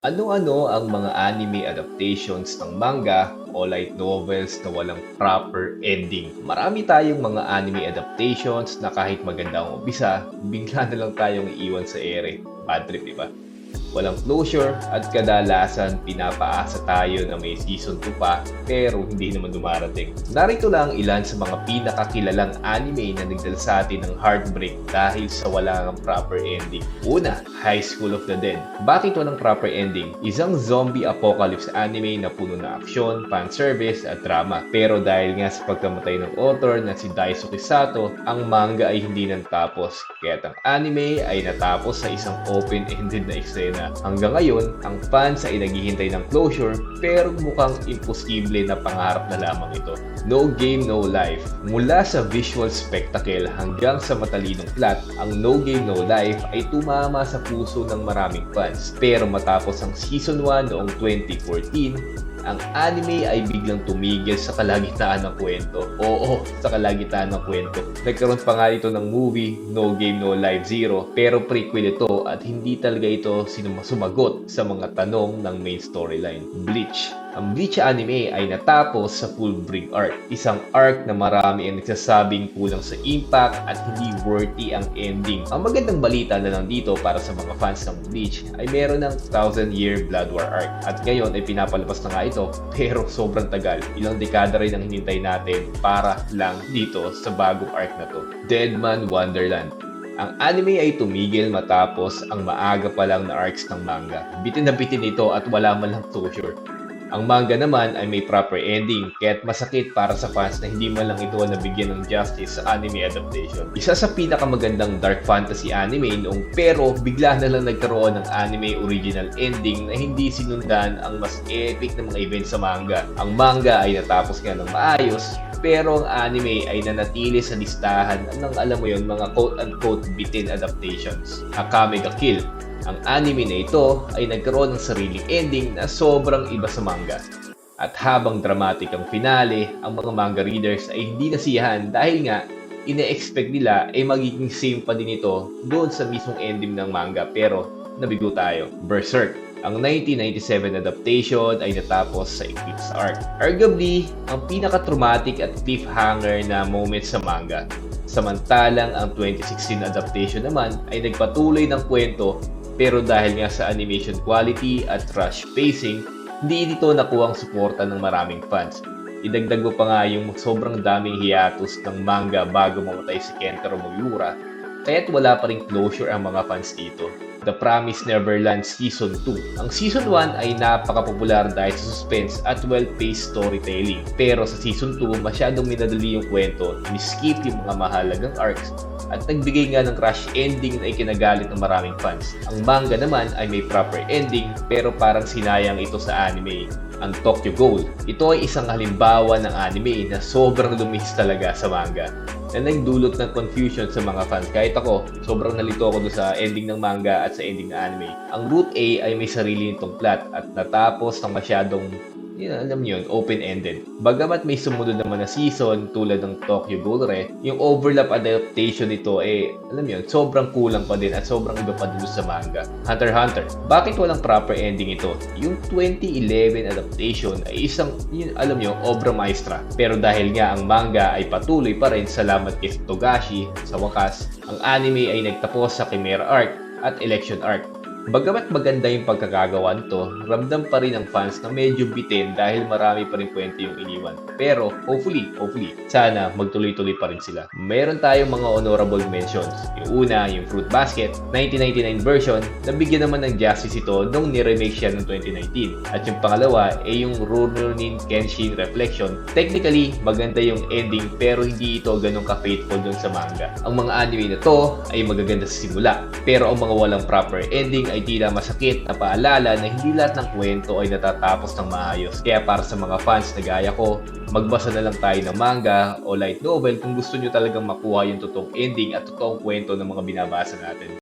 Ano-ano ang mga anime adaptations ng manga o light novels na walang proper ending? Marami tayong mga anime adaptations na kahit maganda ang umpisa, bigla na lang tayong iiwan sa ere. Bad trip, di ba? Walang closure at kadalasan pinapaasa tayo na may season 2 pa pero hindi naman dumarating. Narito lang ilan sa mga pinakakilalang anime na nagdala sa atin ng heartbreak dahil sa wala ng proper ending. Una, High School of the Dead. Bakit walang proper ending? Isang zombie apocalypse anime na puno na aksyon, fanservice at drama. Pero dahil nga sa pagkamatay ng author na si Daisuke Sato, ang manga ay hindi natapos. Kaya ang anime ay natapos sa isang open-ended na eksena. Hanggang ngayon, ang fans ay naghihintay ng closure pero mukhang imposible na pangarap na lamang ito. No Game No Life. Mula sa visual spectacle hanggang sa matalinong plot, ang No Game No Life ay tumama sa puso ng maraming fans. Pero matapos ang Season 1 noong 2014, ang anime ay biglang tumigil sa kalagitnaan ng kwento. Oo, sa kalagitnaan ng kwento. Nagkaroon pa nga ito ng movie, No Game No Life Zero, pero prequel ito at hindi talaga ito sinum- sumagot sa mga tanong ng main storyline. Bleach. Ang Bleach anime ay natapos sa full brig arc. Isang arc na marami ang nagsasabing kulang sa impact at hindi worthy ang ending. Ang magandang balita na lang dito para sa mga fans ng Bleach ay meron ng Thousand Year Blood War arc. At ngayon ay pinapalabas na nga ito pero sobrang tagal. Ilang dekada rin ang hinintay natin para lang dito sa bagong arc na to. Deadman Wonderland. Ang anime ay tumigil matapos ang maaga pa lang na arcs ng manga. Bitin na bitin ito at wala man lang closure. Ang manga naman ay may proper ending, kaya't masakit para sa fans na hindi man lang ito nabigyan ng justice sa anime adaptation. Isa sa pinakamagandang dark fantasy anime noong pero bigla na lang nagkaroon ng anime original ending na hindi sinundan ang mas epic na mga events sa manga. Ang manga ay natapos nga ng maayos, pero ang anime ay nanatili sa listahan ng alam mo yon mga quote-unquote bitin adaptations. Akame ga Kill ang anime na ito ay nagkaroon ng sariling ending na sobrang iba sa manga. At habang dramatic ang finale, ang mga manga readers ay hindi nasiyahan dahil nga ine-expect nila ay magiging same pa din ito doon sa mismong ending ng manga pero nabigo tayo. Berserk ang 1997 adaptation ay natapos sa Eclipse Arc. Arguably, ang pinaka-traumatic at cliffhanger na moment sa manga. Samantalang ang 2016 adaptation naman ay nagpatuloy ng kwento pero dahil nga sa animation quality at rush pacing, hindi dito nakuha ang suporta ng maraming fans. Idagdag mo pa nga yung sobrang daming hiatus ng manga bago mamatay si Kentaro Miura, kaya't wala pa rin closure ang mga fans dito. The Promised Neverland Season 2. Ang Season 1 ay napakapopular dahil sa suspense at well-paced storytelling. Pero sa Season 2, masyadong minadali yung kwento, ni-skip yung mga mahalagang arcs, at nagbigay nga ng crash ending na ikinagalit ng maraming fans. Ang manga naman ay may proper ending pero parang sinayang ito sa anime ang Tokyo Ghoul. Ito ay isang halimbawa ng anime na sobrang lumihis talaga sa manga na nagdulot ng confusion sa mga fans. Kahit ako, sobrang nalito ako sa ending ng manga at sa ending ng anime. Ang Route A ay may sarili nitong plot at natapos ng masyadong yun, alam nyo yun, open-ended. Bagamat may sumunod naman na season tulad ng Tokyo Ghoul Re, yung overlap adaptation nito eh, alam nyo yun, sobrang kulang pa din at sobrang iba pa dun sa manga. Hunter x Hunter. Bakit walang proper ending ito? Yung 2011 adaptation ay isang, yun, alam nyo, obra maestra. Pero dahil nga ang manga ay patuloy pa rin salamat kay Togashi, sa wakas, ang anime ay nagtapos sa Chimera Arc at Election Arc. Bagamat maganda yung pagkakagawa nito, ramdam pa rin ang fans na medyo bitin dahil marami pa rin kwento yung iniwan. Pero hopefully, hopefully, sana magtuloy-tuloy pa rin sila. Meron tayong mga honorable mentions. Yung una, yung Fruit Basket, 1999 version, nabigyan naman ng justice ito nung niremake siya noong 2019. At yung pangalawa ay yung Rurouni Kenshin Reflection. Technically, maganda yung ending pero hindi ito ganun ka-faithful dun sa manga. Ang mga anime na to ay magaganda sa simula. Pero ang mga walang proper ending ay tila masakit na paalala na hindi lahat ng kwento ay natatapos ng maayos. Kaya para sa mga fans na gaya ko, magbasa na lang tayo ng manga o light novel kung gusto nyo talagang makuha yung totoong ending at totoong kwento ng mga binabasa natin.